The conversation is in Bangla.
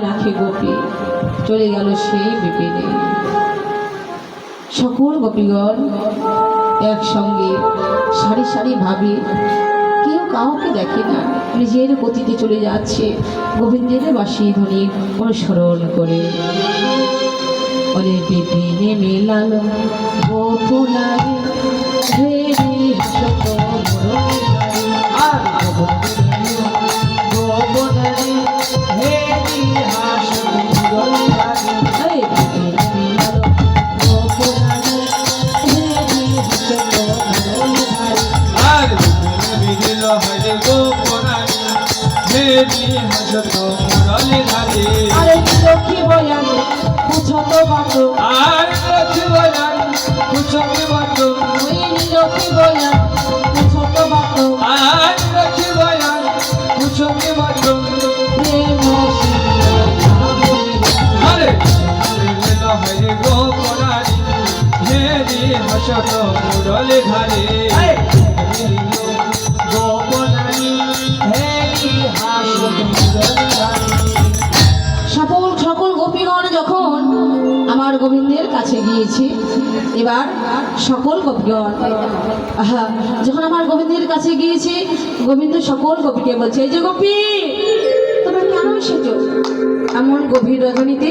রাখে গোপী। চলে গেল সেই বিপিনে। সকল গোপীগণ একসঙ্গে সারি সারি ভাবে কেউ কাউকে দেখে না। নিজের গতিতে চলে যাচ্ছে গোবিন্দের বাসী ধ্বনি অনুসরণ করে। ওরে বিপিনে মেলালো গোপুনারে ভেরি হাসত হরে গোপনারি দেবী হাসত মুরলি ধারে আরে লক্ষ্মী বয়ানে পুছত বাত আর লক্ষ্মী বয়ান কুচকে বাত ওই লক্ষ্মী বয়ান পুছত বাত আর লক্ষ্মী বয়ান প্রেম আরে বিদিল হরে গোপনারি দেবী হাসত মুরলি ধারে আমার গোবিন্দের কাছে গিয়েছি। এবার সকল কবিগণ যখন আমার গোবিন্দের কাছে গিয়েছি, গোবিন্দ সকল গোপীকে বলছে, এই যে গোপী, তোমরা কেন এসেছ? এমন গভীর রজনীতে